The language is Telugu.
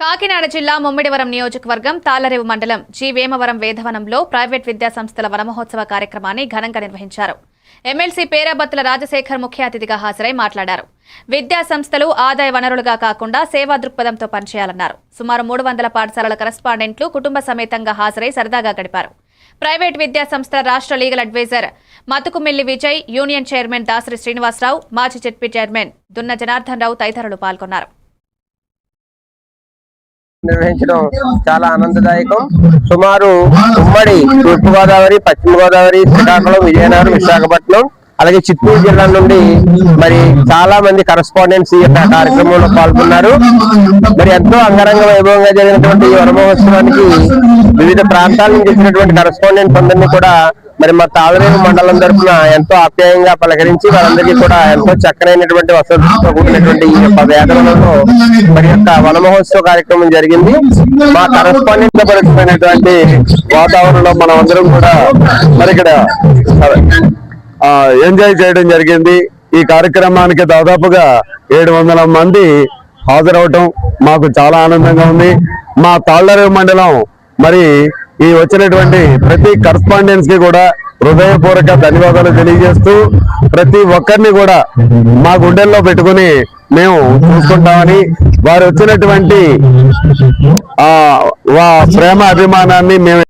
కాకినాడ జిల్లా ముమ్మిడివరం నియోజకవర్గం తాలరేవు మండలం జి వేమవరం వేధవనంలో ప్రైవేట్ విద్యా సంస్థల వనమహోత్సవ కార్యక్రమాన్ని ఘనంగా నిర్వహించారు. ఎమ్మెల్సీ పేరాబత్తుల రాజశేఖర్ ముఖ్య అతిథిగా హాజరై మాట్లాడారు. విద్యా సంస్థలు ఆదాయ వనరులుగా కాకుండా సేవా దృక్పథంతో పనిచేయాలన్నారు. సుమారు మూడు వందల పాఠశాలల కరస్పాండెంట్లు కుటుంబ సమేతంగా హాజరై సరదాగా గడిపారు. ప్రైవేట్ విద్యా సంస్థల రాష్ట్ర legal adviser Matukumilli Vijay union chairman Dasari Srinivasarao మాజీ జెడ్పీ చైర్మన్ దున్న జనార్దన్ రావు తదితరులు పాల్గొన్నారు. నిర్వహించడం చాలా ఆనందదాయకం. సుమారు ఉమ్మడి తూర్పు గోదావరి పశ్చిమ గోదావరి శ్రీకాకుళం విజయనగరం విశాఖపట్నం అలాగే చిత్తూరు జిల్లా నుండి మరి చాలా మంది కరస్పాండెంట్స్ ఈ యొక్క కార్యక్రమంలో పాల్గొన్నారు. మరి ఎంతో అంగరంగ వైభవంగా జరిగినటువంటి ఈ వన మహోత్సవానికి వివిధ ప్రాంతాల నుంచి వచ్చినటువంటి కరస్పాండెంట్స్ అందరినీ కూడా మరి మా తాళరేవు మండలం తరఫున ఎంతో ఆప్యాయంగా పలకరించి వాళ్ళందరికీ కూడా ఎంతో చక్కనైనటువంటి వసతులతో కూడినటువంటి ఈ యొక్క మరి యొక్క వన మహోత్సవ కార్యక్రమం జరిగింది. మా కరస్పాండెంట్ పరిచిపోయినటువంటి వాతావరణంలో మనం అందరం కూడా మరి ఇక్కడ ఎంజాయ్ చేయడం జరిగింది. ఈ కార్యక్రమానికి దాదాపుగా ఏడు వందల మంది హాజరవటం మాకు చాలా ఆనందంగా ఉంది. మా తాళ్ళరేవు మండలం మరి ఈ వచ్చినటువంటి ప్రతి కరస్పాండెన్స్కి కూడా హృదయపూర్వక ధన్యవాదాలు తెలియజేస్తూ ప్రతి ఒక్కరిని కూడా మా గుండెల్లో పెట్టుకుని మేము చూసుకుంటామని వారు వచ్చినటువంటి ఆ వా ప్రేమ అభిమానాన్ని మేము